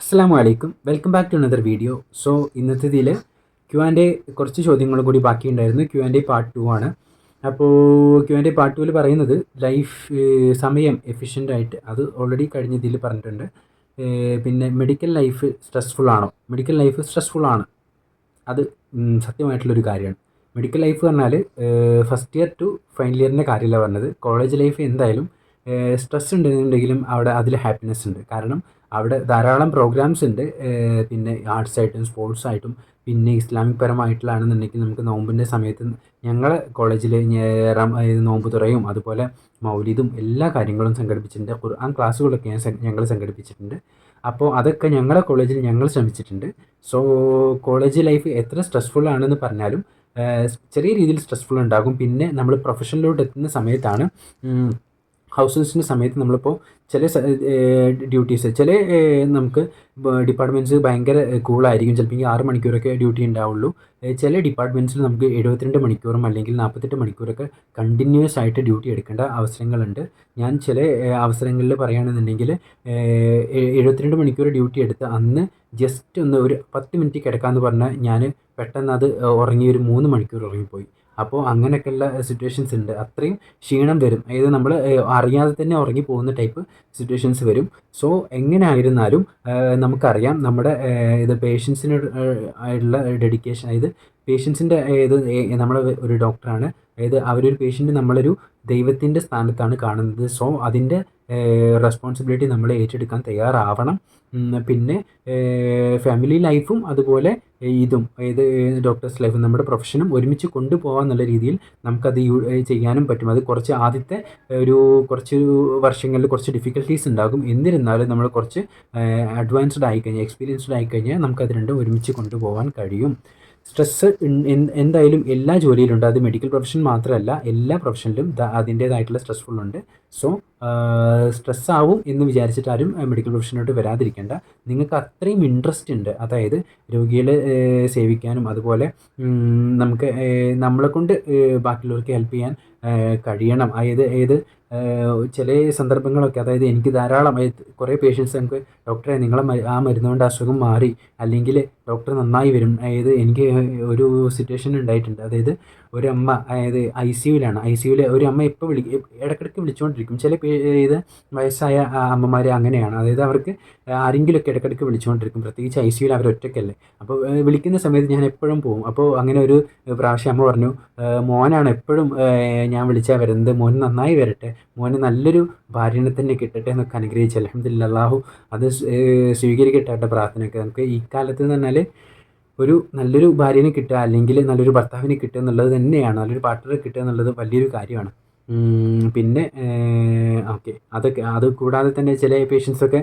അസ്സാം അലൈക്കും welcome back to another video so ഇന്നത്തെ ഇതിൽ ക്യു ആൻഡ് എ കുറച്ച് ചോദ്യങ്ങൾ കൂടി ബാക്കിയുണ്ടായിരുന്നു. Q and A part two ആണ്. അപ്പോൾ ക്യു ആൻഡ് എ പാർട്ട് ടുവിൽ പറയുന്നത് ലൈഫ് സമയം എഫിഷ്യന്റ് ആയിട്ട് അത് ഓൾറെഡി കഴിഞ്ഞ ഇതിൽ പറഞ്ഞിട്ടുണ്ട്. പിന്നെ മെഡിക്കൽ ലൈഫ് സ്ട്രെസ്ഫുൾ ആണോ? മെഡിക്കൽ ലൈഫ് സ്ട്രെസ്ഫുൾ ആണ്. അത് സത്യമായിട്ടുള്ളൊരു കാര്യമാണ്. മെഡിക്കൽ ലൈഫ് പറഞ്ഞാൽ ഫസ്റ്റ് ഇയർ ടു ഫൈനൽ ഇയറിന്റെ കാര്യമല്ല പറഞ്ഞത്. കോളേജ് ലൈഫ് എന്തായാലും സ്ട്രെസ് ഉണ്ടെന്നുണ്ടെങ്കിലും അവിടെ അതിൽ ഹാപ്പിനെസ് ഉണ്ട്. കാരണം അവിടെ ധാരാളം പ്രോഗ്രാംസ് ഉണ്ട്. പിന്നെ ആർട്സ് ആയിട്ടും സ്പോർട്സ് ആയിട്ടും. പിന്നെ ഇസ്ലാമിക് പരമായിട്ടുള്ളതാണെന്നുണ്ടെങ്കിൽ നമുക്ക് നോമ്പിന്റെ സമയത്ത് ഞങ്ങളെ കോളേജിൽ നോമ്പ് തുറയും. അതുപോലെ മൗലിദും എല്ലാ കാര്യങ്ങളും സംഘടിപ്പിച്ചിട്ടുണ്ട്. ഖുർആൻ ക്ലാസ്സുകളൊക്കെ ഞാൻ ഞങ്ങൾ സംഘടിപ്പിച്ചിട്ടുണ്ട്. അപ്പോൾ അതൊക്കെ ഞങ്ങളുടെ കോളേജിൽ ഞങ്ങൾ ശ്രമിച്ചിട്ടുണ്ട്. സോ കോളേജ് ലൈഫ് എത്ര സ്ട്രെസ്ഫുൾ ആണെന്ന് പറഞ്ഞാലും ചെറിയ രീതിയിൽ സ്ട്രെസ്ഫുൾ ഉണ്ടാകും. പിന്നെ നമ്മൾ പ്രൊഫഷനിലോട്ട് എത്തുന്ന സമയത്താണ് ഉം, ഹൗസസിന്റെ സമയത്ത് നമ്മളിപ്പോൾ ചില ഡ്യൂട്ടീസ് ചില നമുക്ക് ഡിപ്പാർട്ട്മെന്റ്സ് ഭയങ്കര കൂളായിരിക്കും. ചിലപ്പോൾ ഈ ആറ് മണിക്കൂറൊക്കെ ഡ്യൂട്ടി ഉണ്ടാവുള്ളൂ. ചില ഡിപ്പാർട്ട്മെന്റ്സിൽ നമുക്ക് എഴുപത്തിരണ്ട് മണിക്കൂറും അല്ലെങ്കിൽ നാൽപ്പത്തെട്ട് മണിക്കൂറൊക്കെ കണ്ടിന്യൂസ് ആയിട്ട് ഡ്യൂട്ടി എടുക്കേണ്ട അവസരങ്ങളുണ്ട്. ഞാൻ ചില അവസരങ്ങളിൽ പറയുകയാണെന്നുണ്ടെങ്കിൽ എഴുപത്തിരണ്ട് മണിക്കൂർ ഡ്യൂട്ടി എടുത്ത് അന്ന് ജസ്റ്റ് ഒന്ന് ഒരു പത്ത് മിനിറ്റ് കിടക്കാമെന്ന് പറഞ്ഞാൽ ഞാൻ പെട്ടെന്ന് അത് ഉറങ്ങി ഒരു മൂന്ന് മണിക്കൂർ ഉറങ്ങിപ്പോയി. അപ്പോൾ അങ്ങനെയൊക്കെയുള്ള സിറ്റുവേഷൻസ് ഉണ്ട്. അത്രയും ക്ഷീണം വരും. അതായത് നമ്മൾ അറിയാതെ തന്നെ ഉറങ്ങി പോകുന്ന ടൈപ്പ് സിറ്റുവേഷൻസ് വരും. സോ എങ്ങനെ ആയിരുന്നാലും നമുക്കറിയാം നമ്മുടെ ഇത് പേഷ്യൻസിനോട് ആയിട്ടുള്ള ഡെഡിക്കേഷൻ അതായത് പേഷ്യൻസിന്റെ ഇത് നമ്മൾ ഒരു ഡോക്ടറാണ് അതായത് അവരൊരു പേഷ്യന്റ് നമ്മളൊരു ദൈവത്തിന്റെ സ്ഥാനത്താണ് കാണുന്നത്. സോ അതിന്റെ റെസ്പോൺസിബിലിറ്റി നമ്മൾ ഏറ്റെടുക്കാൻ തയ്യാറാവണം. പിന്നെ ഫാമിലി ലൈഫും അതുപോലെ ഇതും അതായത് ഡോക്ടേഴ്സ് ലൈഫും നമ്മുടെ പ്രൊഫഷനും ഒരുമിച്ച് കൊണ്ടുപോകാൻ എന്നുള്ള രീതിയിൽ നമുക്കത് ചെയ്യാനും പറ്റും. അത് കുറച്ച് ആദ്യത്തെ ഒരു കുറച്ച് വർഷങ്ങളിൽ കുറച്ച് ഡിഫിക്കൽട്ടീസ് ഉണ്ടാകും. എന്നിരുന്നാലും നമ്മൾ കുറച്ച് അഡ്വാൻസ്ഡ് ആയിക്കഴിഞ്ഞാൽ എക്സ്പീരിയൻസ്ഡ് ആയിക്കഴിഞ്ഞാൽ നമുക്കത് രണ്ടും ഒരുമിച്ച് കൊണ്ടുപോകാൻ കഴിയും. സ്ട്രെസ്സ് എന്തായാലും എല്ലാ ജോലിയിലുണ്ട് അത് മെഡിക്കൽ പ്രൊഫഷൻ മാത്രമല്ല എല്ലാ പ്രൊഫഷനിലും അതിന്റേതായിട്ടുള്ള സ്ട്രെസ്ഫുൾ ഉണ്ട്. സോ സ്ട്രെസ് ആവും എന്ന് വിചാരിച്ചിട്ട് ആരും മെഡിക്കൽ പ്രൊഫഷനിലോട്ട് വരാതിരിക്കേണ്ട. നിങ്ങൾക്ക് അത്രയും ഇൻട്രസ്റ്റ് ഉണ്ട്. അതായത് രോഗികളെ സേവിക്കാനും അതുപോലെ നമുക്ക് നമ്മളെ കൊണ്ട് ബാക്കിയുള്ളവർക്ക് ഹെൽപ്പ് ചെയ്യാൻ കഴിയണം. അതായത് ഏത് ചില സന്ദർഭങ്ങളൊക്കെ അതായത് എനിക്ക് ധാരാളം കുറേ പേഷ്യൻസ് നമുക്ക് ഡോക്ടറെ നിങ്ങളെ ആ മരുന്ന് കൊണ്ട് അസുഖം മാറി അല്ലെങ്കിൽ ഡോക്ടർ നന്നായി വരും. അതായത് എനിക്ക് ഒരു സിറ്റുവേഷൻ ഉണ്ടായിട്ടുണ്ട്. അതായത് ഒരു അമ്മ അതായത് ഐ സി യുവിലാണ് ഐ സി യുവിൽ ഒരു അമ്മ എപ്പോൾ വിളി ഇടയ്ക്കിടയ്ക്ക് വിളിച്ചുകൊണ്ടിരിക്കും ചില ഇത് വയസ്സായ അമ്മമാർ അങ്ങനെയാണ്. അതായത് അവർക്ക് ആരെങ്കിലുമൊക്കെ ഇടയ്ക്കിടയ്ക്ക് വിളിച്ചുകൊണ്ടിരിക്കും പ്രത്യേകിച്ച് ഐ സി യുവിൽ അവർ ഒറ്റയ്ക്കല്ലേ അപ്പോൾ വിളിക്കുന്ന സമയത്ത് ഞാൻ എപ്പോഴും പോകും അപ്പോൾ അങ്ങനെ ഒരു പ്രാവശ്യം അമ്മ പറഞ്ഞു മോനാണ് എപ്പോഴും ഞാൻ വിളിച്ചാൽ വരുന്നത്. മോൻ നന്നായി വരട്ടെ. മോന് നല്ലൊരു ഭാര്യനെ തന്നെ കിട്ടട്ടെ എന്നൊക്കെ അനുഗ്രഹിച്ചു. അലഹമ്മദില്ലാഹു അത് സ്വീകരിക്കട്ടെ പ്രാർത്ഥനയൊക്കെ. നമുക്ക് ഈ കാലത്ത് എന്ന് പറഞ്ഞാൽ ഒരു നല്ലൊരു ഭാര്യനെ കിട്ടുക അല്ലെങ്കിൽ നല്ലൊരു ഭർത്താവിനെ കിട്ടുക എന്നുള്ളത് തന്നെയാണ്. നല്ലൊരു പാർട്ട്ണറെ കിട്ടുക എന്നുള്ളത് വലിയൊരു കാര്യമാണ്. പിന്നെ ഓക്കെ അതൊക്കെ അത് കൂടാതെ തന്നെ ചില പേഷ്യൻസൊക്കെ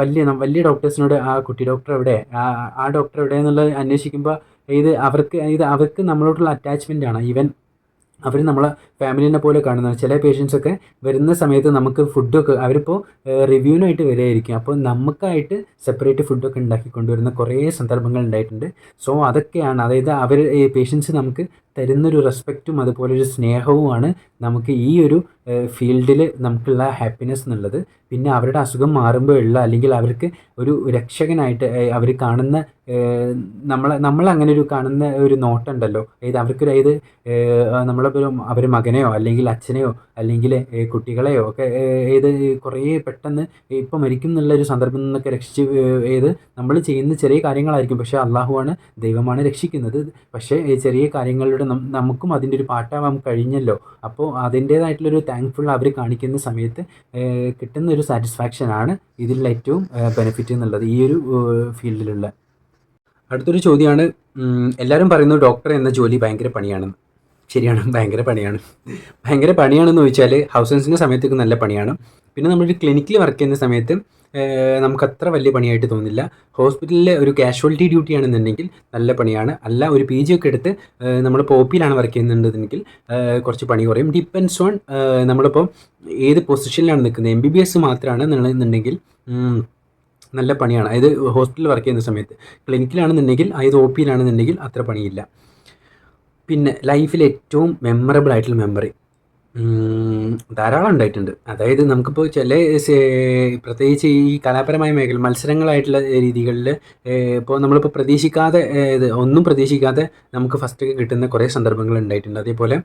വലിയ വലിയ ഡോക്ടേഴ്സിനോട് ആ കുട്ടി ഡോക്ടർ എവിടെ? ആ ഡോക്ടർ എവിടെ എന്നുള്ളത് അന്വേഷിക്കുമ്പോൾ ഇത് അവർക്ക് ഇത് അവർക്ക് നമ്മളോടുള്ള അറ്റാച്ച്മെന്റ് ആണ്. ഈവൻ അവർ നമ്മളെ ഫാമിലിനെ പോലെ കാണുന്നതാണ്. ചില പേഷ്യൻസൊക്കെ വരുന്ന സമയത്ത് നമുക്ക് ഫുഡൊക്കെ അവരിപ്പോൾ റിവ്യൂവിനായിട്ട് വരികയായിരിക്കും. അപ്പോൾ നമുക്കായിട്ട് സെപ്പറേറ്റ് ഫുഡൊക്കെ ഉണ്ടാക്കി കൊണ്ടുവരുന്ന കുറേ സന്ദർഭങ്ങൾ ഉണ്ടായിട്ടുണ്ട്. സോ അതൊക്കെയാണ്. അതായത് അവർ പേഷ്യൻസ് നമുക്ക് തരുന്നൊരു റെസ്പെക്റ്റും അതുപോലെ ഒരു സ്നേഹവുമാണ് നമുക്ക് ഈ ഒരു ഫീൽഡിൽ നമുക്കുള്ള ഹാപ്പിനെസ് എന്നുള്ളത്. പിന്നെ അവരുടെ അസുഖം മാറുമ്പോഴുള്ള അല്ലെങ്കിൽ അവർക്ക് ഒരു രക്ഷകനായിട്ട് അവർ കാണുന്ന നമ്മളെ നമ്മളങ്ങനെ ഒരു കാണുന്ന ഒരു നോട്ടുണ്ടല്ലോ. അതായത് അവർക്കൊരു അതായത് നമ്മളെ അവർ മകനെയോ അല്ലെങ്കിൽ അച്ഛനെയോ അല്ലെങ്കിൽ കുട്ടികളെയോ ഒക്കെ ഏത് കുറേ പെട്ടെന്ന് ഇപ്പം മരിക്കും എന്നുള്ള ഒരു സന്ദർഭം നിന്നൊക്കെ രക്ഷിച്ച് ഏത് നമ്മൾ ചെയ്യുന്ന ചെറിയ കാര്യങ്ങളായിരിക്കും. പക്ഷേ അള്ളാഹുവാണ് ദൈവമാണ് രക്ഷിക്കുന്നത്. പക്ഷേ ചെറിയ കാര്യങ്ങളുടെ നം- നമുക്കും അതിന്റെ ഒരു പാട്ടാവാൻ കഴിഞ്ഞല്ലോ. അപ്പോൾ അതിന്റേതായിട്ടുള്ളൊരു താങ്ക്ഫുൾ അവർ കാണിക്കുന്ന സമയത്ത് കിട്ടുന്ന ഒരു സാറ്റിസ്ഫാക്ഷനാണ് ഇതിലുള്ള ഏറ്റവും ബെനിഫിറ്റ് എന്നുള്ളത് ഈ ഒരു ഫീൽഡിലുള്ള അടുത്തൊരു ചോദ്യമാണ് എല്ലാവരും പറയുന്നു ഡോക്ടർ എന്ന ജോലി ഭയങ്കര പണിയാണെന്ന്. ശരിയാണ്. ഭയങ്കര പണിയാണ്. ഭയങ്കര പണിയാണെന്ന് ചോദിച്ചാൽ ഹൗസ് ഹൗസൻസിന്റെ സമയത്തൊക്കെ നല്ല പണിയാണ്. പിന്നെ നമ്മളൊരു ക്ലിനിക്കിൽ വർക്ക് ചെയ്യുന്ന സമയത്ത് നമുക്ക് അത്ര വലിയ പണിയായിട്ട് തോന്നില്ല. ഹോസ്പിറ്റലിലെ ഒരു കാഷ്വാലിറ്റി ഡ്യൂട്ടി ആണെന്നുണ്ടെങ്കിൽ നല്ല പണിയാണ്. അല്ല ഒരു പി ജി ഒക്കെ എടുത്ത് നമ്മൾ പോപ്പിയിലാണ് വർക്ക് ചെയ്യുന്നുണ്ടെങ്കിൽ കുറച്ച് പണി കുറയും. ഡിപ്പെൻസ് ഓൺ നമ്മളിപ്പോൾ ഏത് പൊസിഷനിലാണ് നിൽക്കുന്നത്. എം ബി ബി എസ് മാത്രമാണ് എന്നുണ്ടെങ്കിൽ ഉം, നല്ല പണിയാണ്. അതായത് ഹോസ്പിറ്റലിൽ വർക്ക് ചെയ്യുന്ന സമയത്ത് ക്ലിനിക്കിലാണെന്നുണ്ടെങ്കിൽ അതായത് ഒ പിയിലാണെന്നുണ്ടെങ്കിൽ അത്ര പണിയില്ല. പിന്നെ ലൈഫിൽ ഏറ്റവും മെമ്മറബിൾ ആയിട്ടുള്ള മെമ്മറി ധാരാളം ഉണ്ടായിട്ടുണ്ട്. അതായത് നമുക്കിപ്പോൾ ചില പ്രത്യേകിച്ച് ഈ കലാപരമായ മേഖല മത്സരങ്ങളായിട്ടുള്ള രീതികളിൽ ഇപ്പോൾ നമ്മളിപ്പോൾ പ്രതീക്ഷിക്കാതെ ഇത് ഒന്നും പ്രതീക്ഷിക്കാതെ നമുക്ക് ഫസ്റ്റ് കിട്ടുന്ന കുറേ സന്ദർഭങ്ങൾ ഉണ്ടായിട്ടുണ്ട്. അതേപോലെ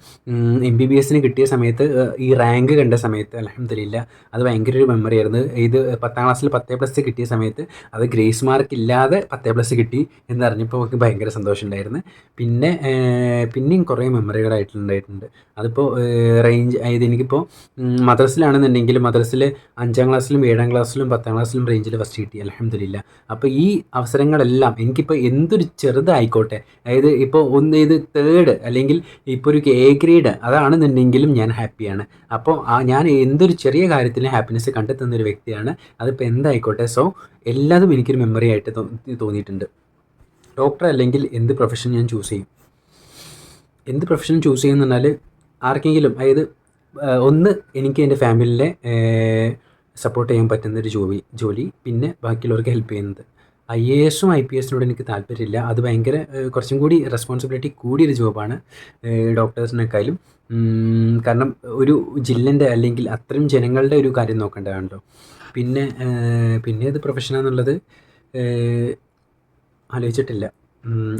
എം ബി ബി എസിന് കിട്ടിയ സമയത്ത് ഈ റാങ്ക് കണ്ട സമയത്ത് അൽഹംദുലില്ലാ അത് ഭയങ്കര ഒരു മെമ്മറി ആയിരുന്നു. ഇത് പത്താം ക്ലാസ്സിൽ പത്തേ പ്ലസ് കിട്ടിയ സമയത്ത് അത് ഗ്രേസ് മാർക്ക് ഇല്ലാതെ പത്തേ പ്ലസ് കിട്ടി എന്നറിഞ്ഞപ്പോൾ നമുക്ക് ഭയങ്കര സന്തോഷമുണ്ടായിരുന്നു. പിന്നെ പിന്നെയും കുറേ മെമ്മറികളായിട്ടുണ്ടായിട്ടുണ്ട്. അതിപ്പോൾ റേഞ്ച് അതായത് എനിക്കിപ്പോൾ മദ്രസിലാണെന്നുണ്ടെങ്കിൽ മദ്രസിൽ അഞ്ചാം ക്ലാസ്സിലും ഏഴാം ക്ലാസ്സിലും പത്താം ക്ലാസ്സിലും റേഞ്ചിൽ ഫസ്റ്റ് കിട്ടി അൽഹംദുലില്ലാ. അപ്പോൾ ഈ അവസരങ്ങളെല്ലാം എനിക്കിപ്പോൾ എന്തൊരു ചെറുതായിക്കോട്ടെ അതായത് ഇപ്പോൾ ഒന്ന് ഇത് തേർഡ് അല്ലെങ്കിൽ ഇപ്പോൾ ഒരു എ ഗ്രേഡ് അതാണെന്നുണ്ടെങ്കിലും ഞാൻ ഹാപ്പിയാണ്. അപ്പോൾ ഞാൻ എന്തൊരു ചെറിയ കാര്യത്തിലും ഹാപ്പിനെസ് കണ്ടെത്തുന്ന ഒരു വ്യക്തിയാണ്. അതിപ്പോൾ എന്തായിക്കോട്ടെ സോ എല്ലാതും എനിക്കൊരു മെമ്മറി ആയിട്ട് തോന്നിയിട്ടുണ്ട്. ഡോക്ടർ അല്ലെങ്കിൽ എന്ത് പ്രൊഫഷൻ ഞാൻ ചൂസ് ചെയ്യും? എന്ത് പ്രൊഫഷൻ ചൂസ് ചെയ്യുമെന്ന് പറഞ്ഞാൽ ആർക്കെങ്കിലും അതായത് ഒന്ന് എനിക്ക് എന്റെ ഫാമിലിനെ സപ്പോർട്ട് ചെയ്യാൻ പറ്റുന്ന ഒരു ജോലി ജോലി പിന്നെ ബാക്കിയുള്ളവർക്ക് ഹെൽപ്പ് ചെയ്യുന്നത്. ഐ എ എസും ഐ പി എസിനോട് എനിക്ക് താല്പര്യമില്ല. അത് ഭയങ്കര കുറച്ചും കൂടി റെസ്പോൺസിബിലിറ്റി കൂടിയൊരു ജോബാണ് ഡോക്ടേഴ്സിനേക്കാളും. കാരണം ഒരു ജില്ലന്റെ അല്ലെങ്കിൽ അത്രയും ജനങ്ങളുടെ ഒരു കാര്യം നോക്കേണ്ടതാണല്ലോ. പിന്നെ പിന്നെ അത് പ്രൊഫഷനാന്നുള്ളത് ആലോചിച്ചിട്ടില്ല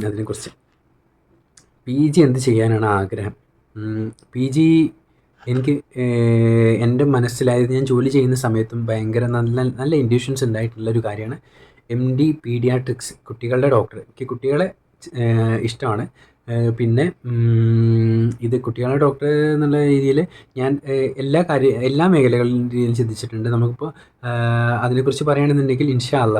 അതിനെക്കുറിച്ച്. പി ജി എന്ത് ചെയ്യാനാണ് ആഗ്രഹം? പി ജി എനിക്ക് എന്റെ മനസ്സിലായത് ഞാൻ ജോലി ചെയ്യുന്ന സമയത്തും ഭയങ്കര നല്ല നല്ല ഇൻഡ്യൂഷൻസ് ഉണ്ടായിട്ടുള്ള ഒരു കാര്യമാണ് എം ഡി പീഡിയാട്രിക്സ് കുട്ടികളുടെ ഡോക്ടർ. എനിക്ക് കുട്ടികളെ ഇഷ്ടമാണ്. പിന്നെ ഇത് കുട്ടികളുടെ ഡോക്ടർ എന്നുള്ള രീതിയിൽ ഞാൻ എല്ലാ കാര്യ എല്ലാ മേഖലകളിലും ചിന്തിച്ചിട്ടുണ്ട്. നമുക്കിപ്പോൾ അതിനെക്കുറിച്ച് പറയുകയാണെന്നുണ്ടെങ്കിൽ ഇൻഷാ അല്ല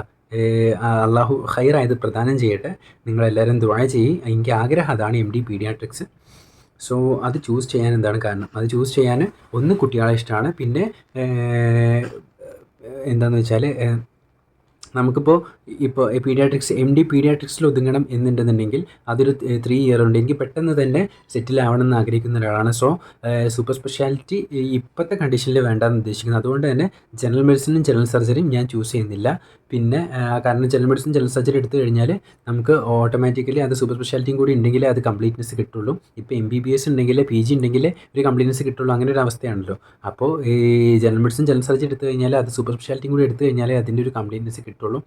അള്ളാഹു ഹൈറായത് പ്രദാനം ചെയ്യട്ടെ. നിങ്ങളെല്ലാവരും ദുആ ചെയ്യും എനിക്ക് ആഗ്രഹം അതാണ് എം ഡി പീഡിയാട്രിക്സ്. സോ അത് ചൂസ് ചെയ്യാൻ എന്താണ് കാരണം? അത് ചൂസ് ചെയ്യാൻ ഒന്ന് കുട്ടികളെ ഇഷ്ടമാണ്. പിന്നെ എന്താണെന്ന് വെച്ചാൽ നമുക്കിപ്പോൾ ഇപ്പോൾ പീഡിയാട്രിക്സ് എം ഡി പീഡിയാട്രിക്സിൽ ഒതുങ്ങണം എന്നുണ്ടെന്നുണ്ടെങ്കിൽ അതൊരു ത്രീ ഇയർ ഉണ്ട്. എനിക്ക് പെട്ടെന്ന് തന്നെ സെറ്റിൽ ആവണം എന്ന് ആഗ്രഹിക്കുന്ന ഒരാളാണ്. സോ സൂപ്പർ സ്പെഷ്യാലിറ്റി ഇപ്പോഴത്തെ കണ്ടീഷനിൽ വേണ്ടാന്ന് ഉദ്ദേശിക്കുന്നത്. അതുകൊണ്ട് തന്നെ ജനറൽ മെഡിസിനും ജനറൽ സർജറിയും ഞാൻ ചൂസ് ചെയ്യുന്നില്ല. പിന്നെ കാരണം ജനറൽ മെഡിസിൻ ജനറൽ സർജറി എടുത്തു കഴിഞ്ഞാൽ നമുക്ക് ഓട്ടോമാറ്റിക്കലി അത് സൂപ്പർ സ്പെഷ്യാലിറ്റിയും കൂടി ഉണ്ടെങ്കിലേ അത് കംപ്ലീറ്റ്നെസ് കിട്ടുള്ളൂ. ഇപ്പോൾ എം ബി ബി എസ് ഉണ്ടെങ്കിൽ പി ജി ഉണ്ടെങ്കിൽ ഒരു കംപ്ലീറ്റ്നെസ് കിട്ടുള്ളൂ. അങ്ങനെ ഒരു അവസ്ഥയാണല്ലോ. അപ്പോൾ ഈ ജനറൽ മെഡിസിൻ ജനറൽ സർജറി എടുത്തു കഴിഞ്ഞാൽ അത് സൂപ്പർ സ്പെഷ്യാലിറ്റിയും കൂടി എടുത്തു കഴിഞ്ഞാലേ അതിന്റെ ഒരു കംപ്ലീറ്റ്നെസ് കിട്ടുള്ളൂ.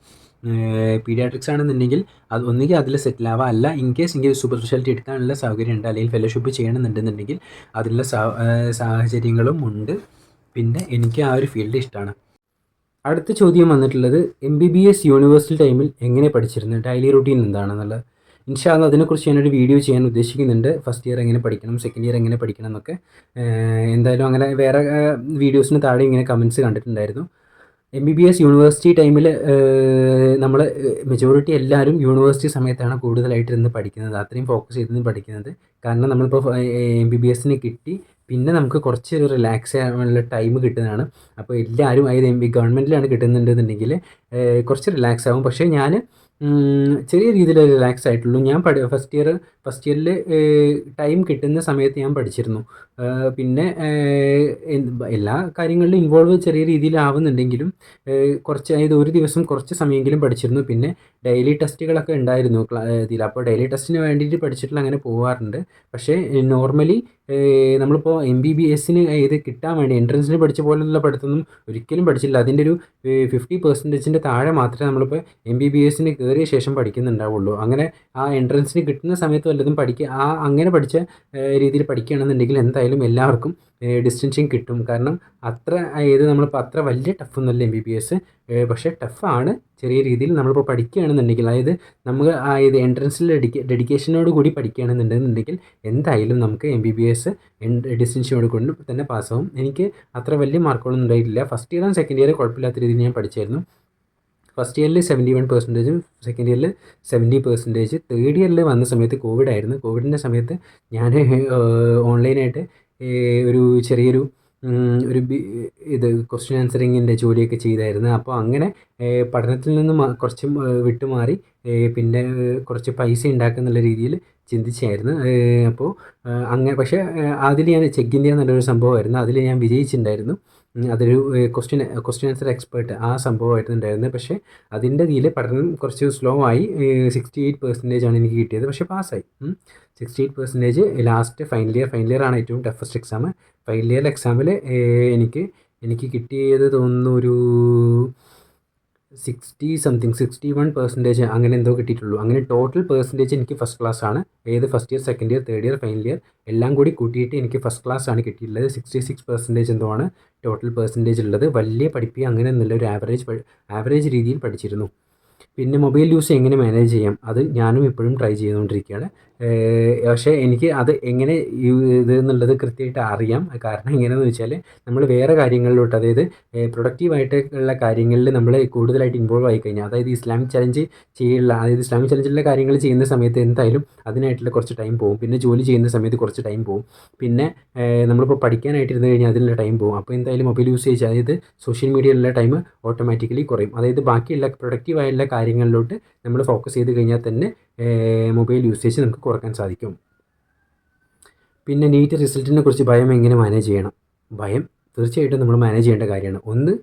പീഡിയാട്രിക്സ് ആണെന്നുണ്ടെങ്കിൽ അത് ഒന്നുകിൽ അതിൽ സെറ്റിൽ ആവാം. അല്ല ഇൻ കേസ് എനിക്ക് സൂപ്പർ സ്പെഷ്യാലിറ്റി എടുക്കാനുള്ള സൗകര്യം ഉണ്ട് അല്ലെങ്കിൽ ഫെലോഷിപ്പ് ചെയ്യണമെന്നുണ്ടെന്നുണ്ടെങ്കിൽ അതിനുള്ള സാഹചര്യങ്ങളും ഉണ്ട്. പിന്നെ എനിക്ക് ആ ഒരു ഫീൽഡ് ഇഷ്ടമാണ്. അടുത്ത ചോദ്യം വന്നിട്ടുള്ളത് M B B S university ടൈമിൽ എങ്ങനെ പഠിച്ചിരുന്നു? ഡെയിലി റൂട്ടീൻ എന്താണെന്നുള്ളത്. ഇൻഷാ അത് അതിനെക്കുറിച്ച് ഞാനൊരു വീഡിയോ ചെയ്യാൻ ഉദ്ദേശിക്കുന്നുണ്ട്. ഫസ്റ്റ് ഇയർ എങ്ങനെ പഠിക്കണം, സെക്കൻഡ് ഇയർ എങ്ങനെ പഠിക്കണം എന്നൊക്കെ. എന്തായാലും അങ്ങനെ വേറെ വീഡിയോസിന് താഴെ ഇങ്ങനെ കമൻസ് കണ്ടിട്ടുണ്ടായിരുന്നു. M B B S university ടൈമിൽ നമ്മൾ മെജോറിറ്റി എല്ലാവരും യൂണിവേഴ്സിറ്റി സമയത്താണ് കൂടുതലായിട്ട് ഇരുന്ന് പഠിക്കുന്നത്. അത്രയും ഫോക്കസ് ചെയ്തിരുന്ന് പഠിക്കുന്നത്. കാരണം നമ്മളിപ്പോൾ എം ബി ബി എസിന് കിട്ടി പിന്നെ നമുക്ക് കുറച്ച് ഒരു റിലാക്സ് ആവാനുള്ള ടൈം കിട്ടുന്നതാണ്. അപ്പോൾ എല്ലാവരും അതായത് എം ബി ഗവൺമെന്റിലാണ് കിട്ടുന്നുണ്ടെന്നുണ്ടെങ്കിൽ കുറച്ച് റിലാക്സ് ആവും. പക്ഷേ ഞാൻ ചെറിയ രീതിയിൽ റിലാക്സ് ആയിട്ടുള്ളൂ. ഞാൻ പഠി ഫസ്റ്റ് ഇയർ ഫസ്റ്റ് ഇയറിൽ ടൈം കിട്ടുന്ന സമയത്ത് ഞാൻ പഠിച്ചിരുന്നു. പിന്നെ എല്ലാ കാര്യങ്ങളിലും ഇൻവോൾവ് ചെറിയ രീതിയിലാവുന്നുണ്ടെങ്കിലും കുറച്ച് അതായത് ഒരു ദിവസം കുറച്ച് സമയമെങ്കിലും പഠിച്ചിരുന്നു. പിന്നെ ഡെയിലി ടെസ്റ്റുകളൊക്കെ ഉണ്ടായിരുന്നു ഇതിൽ. അപ്പോൾ ഡെയിലി ടെസ്റ്റിന് വേണ്ടിയിട്ട് പഠിച്ചിട്ടുള്ള അങ്ങനെ പോകാറുണ്ട് പക്ഷേ നോർമലി നമ്മളിപ്പോൾ എം ബി ബി എസിന് ഇത് കിട്ടാൻ വേണ്ടി എൻട്രൻസിന് പഠിച്ച പോലെയുള്ള പഠിത്തമൊന്നും ഒരിക്കലും പഠിച്ചില്ല അതിന്റെ ഒരു ഫിഫ്റ്റി പെർസെന്റേജിന്റെ താഴെ മാത്രമേ നമ്മളിപ്പോൾ എം ബി ബി എസിന് കയറിയ ശേഷം പഠിക്കുന്നുണ്ടാവുള്ളൂ. അങ്ങനെ ആ എൻട്രൻസിന് കിട്ടുന്ന സമയത്ത് വല്ലതും പഠിക്കുക ആ അങ്ങനെ പഠിച്ച രീതിയിൽ പഠിക്കുകയാണെന്നുണ്ടെങ്കിൽ എന്തായാലും എല്ലാവർക്കും ഡിസ്റ്റൻസിങ് കിട്ടും. കാരണം അത്ര ഏത് നമ്മളിപ്പോൾ അത്ര വലിയ ടഫ് ഒന്നുമല്ല എം ബി ബി എസ്. പക്ഷേ ടഫാണ് ചെറിയ രീതിയിൽ നമ്മളിപ്പോൾ പഠിക്കുകയാണെന്നുണ്ടെങ്കിൽ അതായത് നമ്മൾ ഇത് എൻട്രൻസിൽ ഡെഡിക്കേ ഡെഡിക്കേഷനോട് കൂടി പഠിക്കുകയാണെന്നുണ്ടെന്നുണ്ടെങ്കിൽ എന്തായാലും നമുക്ക് എം ബി ബി എസ് ഡിസ്റ്റൻസിനോട് കൊണ്ട് തന്നെ പാസ്സാവും. എനിക്ക് അത്ര വലിയ മാർക്കുകളൊന്നും ഉണ്ടായിട്ടില്ല. ഫസ്റ്റ് ഇയറും സെക്കൻഡ് ഇയർ കുഴപ്പമില്ലാത്ത രീതിയിൽ ഞാൻ പഠിച്ചായിരുന്നു. ഫസ്റ്റ് ഇയറിൽ സെവന്റി വൺ പെർസെന്റേജും സെക്കൻഡ് ഇയറിൽ സെവന്റി പെർസെന്റേജ് തേർഡ് ഇയറിൽ വന്ന സമയത്ത് കോവിഡ് ആയിരുന്നു. കോവിഡിന്റെ സമയത്ത് ഞാൻ ഓൺലൈനായിട്ട് ഒരു ചെറിയൊരു ഒരു ഇത് ക്വസ്റ്റ്യൻ ആൻസറിങ്ങിന്റെ ജോലിയൊക്കെ ചെയ്തായിരുന്നു. അപ്പോൾ അങ്ങനെ പഠനത്തിൽ നിന്ന് കുറച്ച് വിട്ടുമാറി പിന്നെ കുറച്ച് പൈസ ഉണ്ടാക്കുന്നുള്ള രീതിയിൽ ചിന്തിച്ചായിരുന്നു. അപ്പോൾ അങ്ങനെ പക്ഷേ അതിൽ ഞാൻ ചെക്ക് ഇന്ത്യ എന്നുള്ളൊരു സംഭവമായിരുന്നു. അതിൽ ഞാൻ വിജയിച്ചിട്ടുണ്ടായിരുന്നു. അതൊരു ക്വസ്റ്റ്യൻ ക്വസ്റ്റ്യൻ ആൻസർ എക്സ്പേർട്ട് ആ സംഭവമായിട്ട് ഉണ്ടായിരുന്നത്. പക്ഷേ അതിന്റെ ഇതിൽ പഠനം കുറച്ച് സ്ലോ ആയി. സിക്സ്റ്റി എയ്റ്റ് പെർസെന്റേജ് ആണ് എനിക്ക് കിട്ടിയത്. പക്ഷേ പാസ്സായി. Sixty eight percentage last final year final year ആണ് ഏറ്റവും ടഫസ്റ്റ് എക്സാം. ഫൈനൽ ഇയർ എക്സാമിൽ എനിക്ക് എനിക്ക് കിട്ടിയത് തോന്നുന്നു ഒരു sixty something sixty one percentage അങ്ങനെ എന്തോ കിട്ടിയിട്ടുള്ളൂ. അങ്ങനെ ടോട്ടൽ പെർസെന്റേജ് എനിക്ക് ഫസ്റ്റ് ക്ലാസ് ആണ്. ഏത് first year second year third year final year എല്ലാം കൂടി കൂട്ടിയിട്ട് എനിക്ക് ഫസ്റ്റ് ക്ലാസ് ആണ് കിട്ടിയിട്ടുള്ളത്. സിക്സ്റ്റി സിക്സ് പെർസെന്റേജ് എന്തോ ആണ് ടോട്ടൽ പെർസെന്റേജ് ഉള്ളത്. വലിയ പഠിപ്പി അങ്ങനെ ഒന്നുമില്ല. ഒരു ആവറേജ് ആവറേജ് രീതിയിൽ പഠിച്ചിരുന്നു. പിന്നെ മൊബൈൽ യൂസ് എങ്ങനെ മാനേജ് ചെയ്യാം? അത് ഞാനും ഇപ്പോഴും ട്രൈ ചെയ്തുകൊണ്ടിരിക്കുകയാണ്. പക്ഷേ എനിക്ക് അത് എങ്ങനെ ഇത് എന്നുള്ളത് കൃത്യമായിട്ട് അറിയാം. കാരണം എങ്ങനെയാണെന്ന് വെച്ചാൽ നമ്മൾ വേറെ കാര്യങ്ങളിലോട്ട് അതായത് പ്രൊഡക്റ്റീവായിട്ടുള്ള കാര്യങ്ങളിൽ നമ്മൾ കൂടുതലായിട്ട് ഇൻവോൾവ് ആയി കഴിഞ്ഞാൽ അതായത് ഇസ്ലാമിക് ചലഞ്ച് ചെയ്യുള്ള അതായത് ഇസ്ലാമിക് ചലഞ്ചിലുള്ള കാര്യങ്ങൾ ചെയ്യുന്ന സമയത്ത് എന്തായാലും അതിനായിട്ടുള്ള കുറച്ച് ടൈം പോകും. പിന്നെ ജോലി ചെയ്യുന്ന സമയത്ത് കുറച്ച് ടൈം പോകും. പിന്നെ നമ്മളിപ്പോൾ പഠിക്കാനായിട്ട് ഇരുന്ന് കഴിഞ്ഞാൽ അതിനുള്ള ടൈം പോകും. അപ്പോൾ എന്തായാലും മൊബൈൽ യൂസേജ് അതായത് സോഷ്യൽ മീഡിയയിലുള്ള ടൈം ഓട്ടോമാറ്റിക്കലി കുറയും. അതായത് ബാക്കിയുള്ള പ്രൊഡക്റ്റീവായുള്ള കാര്യങ്ങളിലോട്ട് നമ്മൾ ഫോക്കസ് ചെയ്ത് കഴിഞ്ഞാൽ തന്നെ മൊബൈൽ യൂസേജ് നമുക്ക് കുറയ്ക്കാൻ സാധിക്കും. പിന്നെ നീറ്റ് റിസൾട്ടിനെ കുറിച്ച് ഭയം എങ്ങനെ മാനേജ് ചെയ്യണം? ഭയം തീർച്ചയായിട്ടും നമ്മൾ മാനേജ് ചെയ്യേണ്ട കാര്യമാണ്. ഒന്ന്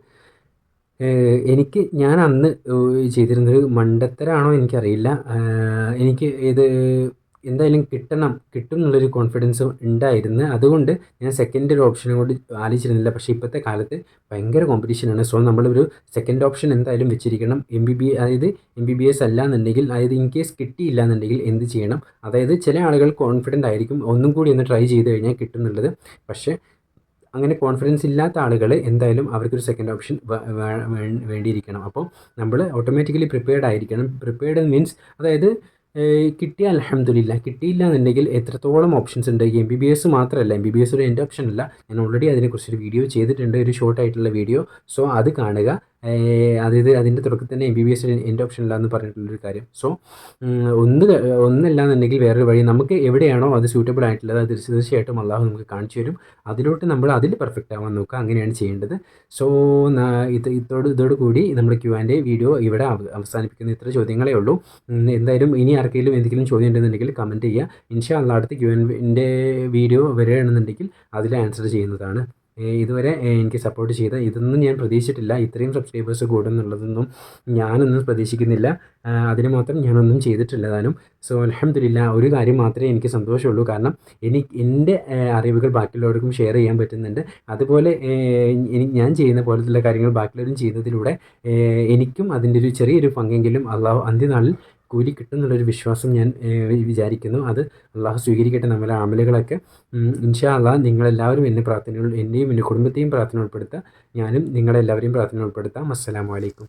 എനിക്ക് ഞാൻ അന്ന് ചെയ്തിരുന്നത് മണ്ടത്തരാണോ എനിക്കറിയില്ല. എനിക്ക് ഇത് എന്തായാലും കിട്ടണം കിട്ടും എന്നുള്ളൊരു കോൺഫിഡൻസ് ഉണ്ടായിരുന്നു. അതുകൊണ്ട് ഞാൻ സെക്കൻഡ് ഒരു ഓപ്ഷനും കൂടി ആലോചിച്ചിരുന്നില്ല. പക്ഷേ ഇപ്പോഴത്തെ കാലത്ത് ഭയങ്കര കോമ്പറ്റീഷനാണ് സോ നമ്മളൊരു സെക്കൻഡ് ഓപ്ഷൻ എന്തായാലും വെച്ചിരിക്കണം. എം ബി ബി അതായത് എം ബി ബി എസ് അല്ല എന്നുണ്ടെങ്കിൽ അതായത് ഇൻ കേസ് കിട്ടിയില്ല എന്നുണ്ടെങ്കിൽ എന്ത് ചെയ്യണം? അതായത് ചില ആളുകൾ കോൺഫിഡന്റ് ആയിരിക്കും. ഒന്നും കൂടി ഒന്ന് ട്രൈ ചെയ്ത് കഴിഞ്ഞാൽ കിട്ടും എന്നുള്ളത് പക്ഷേ അങ്ങനെ കോൺഫിഡൻസ് ഇല്ലാത്ത ആളുകൾ എന്തായാലും അവർക്കൊരു സെക്കൻഡ് ഓപ്ഷൻ വേണ്ടിയിരിക്കണം. അപ്പോൾ നമ്മൾ ഓട്ടോമാറ്റിക്കലി പ്രിപ്പയർഡ് ആയിരിക്കണം. പ്രിപ്പയർഡ് മീൻസ് അതായത് കിട്ടിയ അലഹമ്മദില്ല കിട്ടിയില്ല എന്നുണ്ടെങ്കിൽ എത്രത്തോളം ഓപ്ഷൻസ് ഉണ്ട്? എം ബി ബി എസ് മാത്രമല്ല എം ബി ബി എസ് ഒരു എന്റെ ഓപ്ഷൻ അല്ല. ഞാൻ ഓൾറെഡി അതിനെക്കുറിച്ചൊരു വീഡിയോ ചെയ്തിട്ടുണ്ട് ഒരു ഷോർട്ട് ആയിട്ടുള്ള വീഡിയോ സോ അത് കാണുക. അതായത് അതിന്റെ തുടക്കത്തിൽ തന്നെ എം ബി ബി എസ് എന്റെ ഓപ്ഷൻ ഇല്ല എന്ന് പറഞ്ഞിട്ടുള്ളൊരു കാര്യം. സോ ഒന്ന് ഒന്നല്ല എന്നുണ്ടെങ്കിൽ വേറൊരു വഴി നമുക്ക് എവിടെയാണോ അത് സ്യൂട്ടബിൾ ആയിട്ടുള്ളത് അത് തീർച്ചയായിട്ടും അള്ളാഹു നമുക്ക് കാണിച്ചു തരും. അതിലോട്ട് നമ്മൾ അതിൽ പെർഫെക്റ്റ് ആവാൻ നോക്കുക. അങ്ങനെയാണ് ചെയ്യേണ്ടത്. സോ ഇത് ഇതോട് ഇതോട് കൂടി നമ്മുടെ ക്യു ആൻഡ് വീഡിയോ ഇവിടെ അവസാനിപ്പിക്കുന്ന ഇത്ര ചോദ്യങ്ങളേ ഉള്ളൂ. എന്തായാലും ഇനി ആർക്കെങ്കിലും എന്തെങ്കിലും ചോദ്യം ഉണ്ടെന്നുണ്ടെങ്കിൽ കമന്റ് ചെയ്യുക. ഇൻഷാ അള്ളാഹ് അടുത്ത് ക്യു എന്റെ വീഡിയോ വരികയാണെന്നുണ്ടെങ്കിൽ അതിൽ ആൻസർ ചെയ്യുന്നതാണ്. ഇതുവരെ എനിക്ക് സപ്പോർട്ട് ചെയ്ത ഇതൊന്നും ഞാൻ പ്രതീക്ഷിച്ചിട്ടില്ല. ഇത്രയും സബ്സ്ക്രൈബേഴ്സ് കൂടുന്നുള്ളതൊന്നും ഞാനൊന്നും പ്രതീക്ഷിക്കുന്നില്ല. അതിന് മാത്രം ഞാനൊന്നും ചെയ്തിട്ടില്ല താനും. സോ അലഹമില്ല ഒരു കാര്യം മാത്രമേ എനിക്ക് സന്തോഷമുള്ളൂ. കാരണം എനിക്ക് എന്റെ അറിവുകൾ ബാക്കിയുള്ളവർക്കും ഷെയർ ചെയ്യാൻ പറ്റുന്നുണ്ട്. അതുപോലെ എനിക്ക് ഞാൻ ചെയ്യുന്ന പോലത്തുള്ള കാര്യങ്ങൾ ബാക്കിയുള്ളവരും ചെയ്യുന്നതിലൂടെ എനിക്കും അതിന്റെ ഒരു ചെറിയൊരു പങ്കെങ്കിലും അള്ളാഹു അന്ത്യനാളിൽ കൂലി കിട്ടും എന്നുള്ളൊരു വിശ്വാസം ഞാൻ വിചാരിക്കുന്നു. അത് അള്ളാഹു സ്വീകരിക്കട്ടെ നമ്മളെ ആമലുകളൊക്കെ ഇൻഷാ അള്ളാഹ് നിങ്ങളെല്ലാവരും എന്നെ പ്രാർത്ഥന എന്നെയും എന്റെ കുടുംബത്തെയും പ്രാർത്ഥന ഉൾപ്പെടുത്താം ഞാനും നിങ്ങളെല്ലാവരെയും പ്രാർത്ഥന ഉൾപ്പെടുത്താം അസ്സലാമു അലൈക്കും.